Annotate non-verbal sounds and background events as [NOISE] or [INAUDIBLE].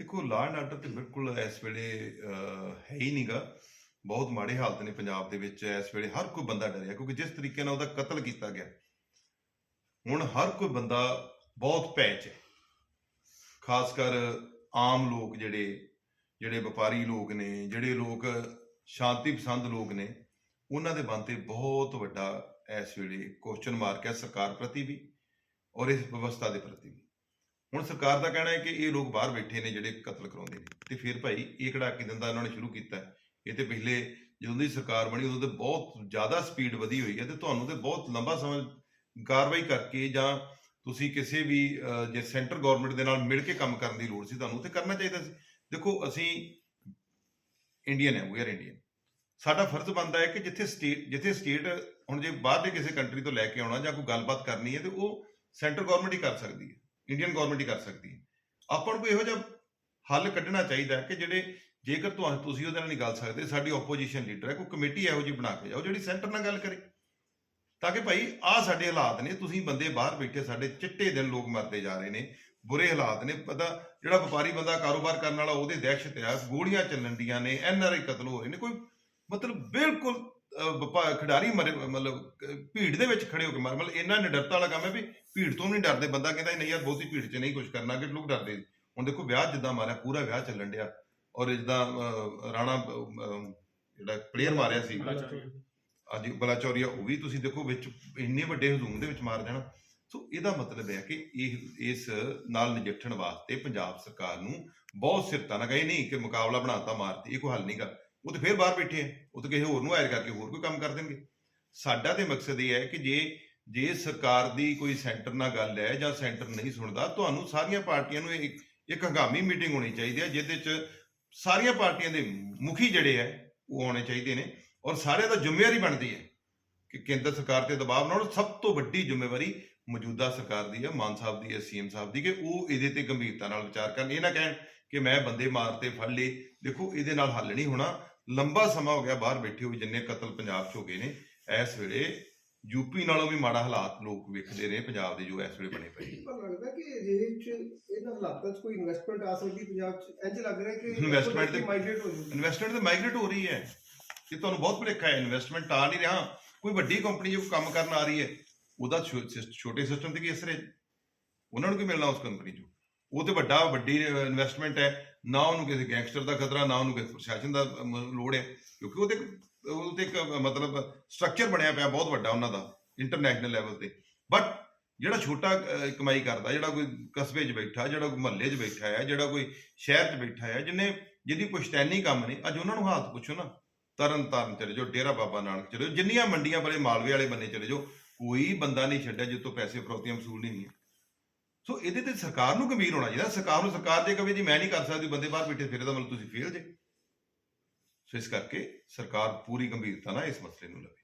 ਦੇਖੋ law and order ਤੇ ਬਿਲਕੁਲ ਇਸ ਵੇਲੇ ਹੈ ਹੀ ਨਹੀਂਗਾ ਬਹੁਤ ਮਾੜੇ ਹਾਲਤ ਨੇ ਪੰਜਾਬ ਦੇ ਵਿੱਚ ਇਸ ਵੇਲੇ। ਹਰ ਕੋਈ ਬੰਦਾ ਡਰਿਆ, ਕਿਉਂਕਿ ਜਿਸ ਤਰੀਕੇ ਨਾਲ ਉਹਦਾ ਕਤਲ ਕੀਤਾ ਗਿਆ, ਹੁਣ ਹਰ ਕੋਈ ਬੰਦਾ ਬਹੁਤ ਭੈ 'ਚ ਹੈ। ਖਾਸ ਕਰ ਆਮ ਲੋਕ ਜਿਹੜੇ ਜਿਹੜੇ ਵਪਾਰੀ ਲੋਕ ਨੇ, ਜਿਹੜੇ ਲੋਕ ਸ਼ਾਂਤੀ ਪਸੰਦ ਲੋਕ ਨੇ, ਉਹਨਾਂ ਦੇ ਮਨ ਤੇ ਬਹੁਤ ਵੱਡਾ ਇਸ ਵੇਲੇ ਕੁਐਸਚਨ ਮਾਰਕ ਹੈ ਸਰਕਾਰ ਪ੍ਰਤੀ ਵੀ ਔਰ ਇਸ ਵਿਵਸਥਾ ਦੇ ਪ੍ਰਤੀ ਵੀ। ਹੁਣ ਸਰਕਾਰ ਦਾ ਕਹਿਣਾ ਹੈ ਕਿ ਇਹ ਲੋਕ ਬਾਹਰ ਬੈਠੇ ਨੇ ਜਿਹੜੇ ਕਤਲ ਕਰਾਉਂਦੇ ਨੇ। ਤੇ ਫਿਰ ਭਾਈ ਇਹ ਕੜਾ ਕਿ ਦਿੰਦਾ, ਇਹਨਾਂ ਨੇ ਸ਼ੁਰੂ ਕੀਤਾ ਇਹ ਤੇ ਪਿਛਲੇ ਜਦੋਂ ਦੀ ਸਰਕਾਰ ਬਣੀ, ਉਦੋਂ ਤੇ ਬਹੁਤ ਜ਼ਿਆਦਾ ਸਪੀਡ ਵਧੀ ਹੋਈ ਹੈ ਤੇ ਤੁਹਾਨੂੰ ਤੇ ਬਹੁਤ ਲੰਬਾ ਸਮਾਂ ਕਾਰਵਾਈ ਕਰਕੇ ਜਾਂ ਤੁਸੀਂ ਕਿਸੇ ਵੀ ਜੇ ਸੈਂਟਰ ਗਵਰਨਮੈਂਟ ਦੇ ਨਾਲ ਮਿਲ ਕੇ ਕੰਮ ਕਰਨ ਦੀ ਲੋੜ ਸੀ, ਤੁਹਾਨੂੰ ਤੇ ਕਰਨਾ ਚਾਹੀਦਾ ਸੀ। ਦੇਖੋ, ਅਸੀਂ ਇੰਡੀਅਨ ਹੈ ਵੀ ਆਰ ਇੰਡੀਅਨ ਸਾਡਾ ਫਰਜ਼ ਬਣਦਾ ਹੈ ਕਿ ਜਿੱਥੇ ਸਟੇਟ ਜਿੱਥੇ ਸਟੇਟ ਹੁਣ ਜੇ ਬਾਹਰ ਦੇ ਕਿਸੇ ਕੰਟਰੀ ਤੋਂ ਲੈ ਕੇ ਆਉਣਾ ਜਾਂ ਕੋਈ ਗੱਲਬਾਤ ਕਰਨੀ ਹੈ ਤੇ ਉਹ ਸੈਂਟਰ ਗਵਰਨਮੈਂਟ ਹੀ ਕਰ ਸਕਦੀ ਹੈ। ਇੰਡੀਅਨ ਗਵਰਨਮੈਂਟ ਹੀ ਕਰ ਸਕਦੀ ਹੈ। ਆਪਾਂ ਨੂੰ ਕੋਈ ਇਹੋ ਜਿਹਾ ਹੱਲ ਕੱਢਣਾ ਚਾਹੀਦਾ ਕਿ ਜਿਹੜੇ ਜੇਕਰ ਤੁਹਾਨੂੰ ਤੁਸੀਂ ਉਹਦੇ ਨਾਲ ਨਹੀਂ ਗੱਲ ਸਕਦੇ, ਸਾਡੀ ਆਪੋਜੀਸ਼ਨ ਲੀਡਰ ਹੈ, ਕੋਈ ਕਮੇਟੀ ਇਹੋ ਜਿਹੀ ਬਣਾ ਕੇ ਜਾਓ ਜਿਹੜੀ ਸੈਂਟਰ ਨਾਲ ਗੱਲ ਕਰੇ। ਤਾਂ ਕਿ ਭਾਈ ਆਹ ਸਾਡੇ ਹਾਲਾਤ ਨੇ, ਤੁਸੀਂ ਬੰਦੇ ਬਾਹਰ ਬੈਠੇ, ਸਾਡੇ ਚਿੱਟੇ ਦਿਨ ਲੋਕ ਮਰਦੇ ਜਾ ਰਹੇ ਨੇ, ਬੁਰੇ ਹਾਲਾਤ ਨੇ ਪਤਾ ਜਿਹੜਾ ਵਪਾਰੀ ਬੰਦਾ ਕਾਰੋਬਾਰ ਕਰਨ ਵਾਲਾ ਉਹਦੇ ਦਹਿਸ਼ਤ ਆ ਗੋਲੀਆਂ ਚੱਲਣ ਡੀਆਂ ਨੇ ਐਨ ਆਰ ਆਈ ਕਤਲ ਹੋ ਰਹੇ ਨੇ, ਕੋਈ ਮਤਲਬ ਬਿਲਕੁਲ ਖਿਡਾਰੀ ਮਰੇ ਮਤਲਬ ਭੀੜ ਦੇ ਵਿੱਚ ਖੜੇ ਹੋ ਕੇ ਮਰ। ਮਤਲਬ ਇੰਨਾ ਨਿਡਰਤਾ ਵਾਲਾ ਕੰਮ ਹੈ ਵੀ ਭੀੜ ਤੋਂ ਨਹੀਂ ਡਰਦੇ। ਬੰਦਾ ਕਹਿੰਦਾ ਨਹੀਂ ਯਾਰ ਬਹੁਤੀ ਭੀੜ 'ਚ ਨਹੀਂ ਕੁਝ ਕਰਨਾ ਕਿ ਲੋਕ ਡਰਦੇ ਹੁਣ ਦੇਖੋ ਵਿਆਹ ਜਿੱਦਾਂ ਮਾਰਿਆ ਪੂਰਾ ਵਿਆਹ ਚੱਲਣ ਡਿਆ। ਔਰ ਜਿੱਦਾਂ ਰਾਣਾ ਜਿਹੜਾ ਪਲੇਅਰ ਮਾਰਿਆ ਸੀ। ਅੱਜ ਬਲਾਚੌਰੀਆ ਉਹ ਵੀ ਤੁਸੀਂ ਦੇਖੋ ਵਿੱਚ ਇੰਨੇ ਵੱਡੇ ਹਜੂਮ ਦੇ ਵਿੱਚ ਮਾਰ ਦੇਣਾ। ਸੋ ਇਹਦਾ ਮਤਲਬ ਹੈ ਕਿ ਇਹ ਇਸ ਨਾਲ ਨਜਿੱਠਣ ਵਾਸਤੇ ਪੰਜਾਬ ਸਰਕਾਰ ਨੂੰ ਬਹੁਤ ਸਿਰਤਾ ਨਾ ਗਈ ਨਹੀਂ ਕਿ ਮੁਕਾਬਲਾ ਬਣਾਤਾ ਮਾਰਤੀ ਇਹ ਕੋਈ ਹੱਲ ਨਹੀਂਗਾ ਉਹ ਤੇ ਫੇਰ ਬਾਹਰ ਬੈਠੇ ਆ। ਉਹ ਤਾਂ ਕਿਸੇ ਹੋਰ ਨੂੰ ਹਾਇਰ ਕਰਕੇ ਹੋਰ ਕੋਈ ਕੰਮ ਕਰ ਦੇਣਗੇ। ਸਾਡਾ ਤੇ ਮਕਸਦ ਇਹ ਹੈ ਕਿ ਜੇ ਜੇ ਸਰਕਾਰ ਦੀ ਕੋਈ ਸੈਂਟਰ ਨਾਲ ਗੱਲ ਹੈ ਜਾਂ ਸੈਂਟਰ ਨਹੀਂ ਸੁਣਦਾ, ਤੁਹਾਨੂੰ ਸਾਰੀਆਂ ਪਾਰਟੀਆਂ ਨੂੰ ਇੱਕ ਇੱਕ ਹੰਗਾਮੀ ਮੀਟਿੰਗ ਹੋਣੀ ਚਾਹੀਦੀ ਹੈ, ਜਿਹਦੇ 'ਚ ਸਾਰੀਆਂ ਪਾਰਟੀਆਂ ਦੇ ਮੁਖੀ ਜਿਹੜੇ ਹੈ, ਉਹ ਆਉਣੇ ਚਾਹੀਦੇ ਨੇ ਔਰ ਸਾਰਿਆਂ ਦਾ ਜ਼ਿੰਮੇਵਾਰੀ ਬਣਦੀ ਹੈ ਕਿ ਕੇਂਦਰ ਸਰਕਾਰ ਤੇ ਦਬਾਅ ਬਣਾਉਣ। ਸਭ ਤੋਂ ਵੱਡੀ ਜ਼ਿੰਮੇਵਾਰੀ ਮੌਜੂਦਾ ਸਰਕਾਰ ਦੀ ਹੈ, ਮਾਨ ਸਾਹਿਬ ਦੀ ਹੈ, ਸੀਐਮ ਸਾਹਿਬ ਦੀ, ਕਿ ਉਹ ਇਹਦੇ ਤੇ ਗੰਭੀਰਤਾ ਨਾਲ ਵਿਚਾਰ ਕਰਨ। ਇਹ ਨਾ ਕਹਿਣ ਕਿ ਮੈਂ ਬੰਦੇ ਮਾਰਤੇ, ਫੜ ਲਏ। ਦੇਖੋ, ਇਹਦੇ ਨਾਲ ਹੱਲ ਨਹੀਂ ਹੋਣਾ। ਲੰਬਾ ਸਮਾਂ ਹੋ ਗਿਆ ਬਾਹਰ ਬੈਠੇ ਹੋਏ ਜਿੰਨੇ ਕਤਲ ਪੰਜਾਬ 'ਚ ਹੋ ਗਏ ਨੇ ਇਸ ਵੇਲੇ ਯੂਪੀ ਨਾਲੋਂ ਵੀ ਮਾੜਾ ਹਾਲਾਤ ਲੋਕ ਵੇਖਦੇ ਨੇ ਪੰਜਾਬ ਦੇ ਜੋ ਇਸ ਵੇਲੇ ਬਣੇ ਪਏ ਨੇ। ਪਰ ਲੱਗਦਾ ਕਿ ਅਜਿਹੇ ਚ ਇਹਨਾਂ ਹਾਲਾਤਾਂ 'ਚ ਕੋਈ ਇਨਵੈਸਟਮੈਂਟ ਆ ਸਕਦੀ ਪੰਜਾਬ 'ਚ? ਇੰਜ ਲੱਗ ਰਿਹਾ ਕਿ [LAUGHS] Investment ਦੇ- ਮਾਈਗ੍ਰੇਟ ਹੋ ਜੂਗੀ ਇਨਵੈਸਟਮੈਂਟ ਤੇ ਮਾਈਗ੍ਰੇਟ ਹੋ ਰਹੀ ਹੈ। ਇਹ ਤੁਹਾਨੂੰ ਬਹੁਤ ਭੁਲੇਖਾ ਹੈ ਇਨਵੈਸਟਮੈਂਟ ਆ ਨਹੀਂ ਰਿਹਾ। ਕੋਈ ਵੱਡੀ ਕੰਪਨੀ ਜੋ ਕੰਮ ਕਰਨ ਆ ਰਹੀ ਹੈ ਉਹਦਾ ਛੋਟੇ ਸਿਸਟਮ ਤੇ ਕੀ ਅਸਰ ਹੈ? ਉਹਨਾਂ ਨੂੰ ਕੀ ਮਿਲਣਾ ਉਸ ਕੰਪਨੀ ਚੋਂ? ਉਹ ਤੇ ਵੱਡਾ ਵੱਡੀ ਇਨਵੈਸਟਮੈਂਟ ਹੈ। ਨਾ ਉਹਨੂੰ ਕਿਸੇ ਗੈਂਗਸਟਰ ਦਾ ਖਤਰਾ, ਨਾ ਉਹਨੂੰ ਕਿਸੇ ਪ੍ਰਸ਼ਾਸਨ ਦਾ ਲੋੜ ਹੈ। ਕਿਉਂਕਿ ਉਹਦੇ ਉਹ ਤੇ ਇੱਕ ਮਤਲਬ ਸਟਰਕਚਰ ਬਣਿਆ ਪਿਆ ਬਹੁਤ ਵੱਡਾ ਉਹਨਾਂ ਦਾ ਇੰਟਰਨੈਸ਼ਨਲ ਲੈਵਲ ਤੇ। ਬਟ ਜਿਹੜਾ ਛੋਟਾ ਕਮਾਈ ਕਰਦਾ, ਜਿਹੜਾ ਕੋਈ ਕਸਬੇ 'ਚ ਬੈਠਾ, ਜਿਹੜਾ ਕੋਈ ਮਹੱਲੇ 'ਚ ਬੈਠਾ ਹੈ, ਜਿਹੜਾ ਕੋਈ ਸ਼ਹਿਰ 'ਚ ਬੈਠਾ ਹੈ, ਜਿਹਨੇ, ਜਿਹਦੀ ਪੁਸ਼ਤੈਨੀ ਕੰਮ ਨੇ ਅੱਜ ਉਹਨਾਂ ਨੂੰ ਹਾਲਤ ਪੁੱਛੋ ਨਾ। ਤਰਨ ਤਾਰਨ ਚਲੇ ਜਾਓ, ਡੇਰਾ ਬਾਬਾ ਨਾਨਕ ਚਲੇ ਜਾਓ, ਜਿੰਨੀਆਂ ਮੰਡੀਆਂ ਵਾਲੇ ਮਾਲਵੇ ਵਾਲੇ ਬੰਨੇ ਚਲੇ ਜਾਓ, ਕੋਈ ਬੰਦਾ ਨਹੀਂ ਛੱਡਿਆ ਜਿੱਤੋਂ ਪੈਸੇ ਫਰੋਤੀਆਂ ਵਸੂਲ ਨਹੀਂ ਹੋਈਆਂ ਸੋ ਇਹਦੇ ਤੇ ਸਰਕਾਰ ਨੂੰ ਗੰਭੀਰ ਹੋਣਾ ਚਾਹੀਦਾ। ਸਰਕਾਰ ਨੂੰ ਸਰਕਾਰ ਜੇ ਕਵੇ ਜੀ ਮੈਂ ਨਹੀਂ ਕਰ ਸਕਦੀ, ਬੰਦੇ ਬਾਹਰ ਬੈਠੇ ਫਿਰ ਇਹਦਾ ਮਤਲਬ ਤੁਸੀਂ ਫੇਲ ਜੇ। ਸੋ ਇਸ ਕਰਕੇ ਸਰਕਾਰ ਪੂਰੀ ਗੰਭੀਰਤਾ ਨਾਲ ਇਸ ਮਸਲੇ ਨੂੰ ਲਵੇ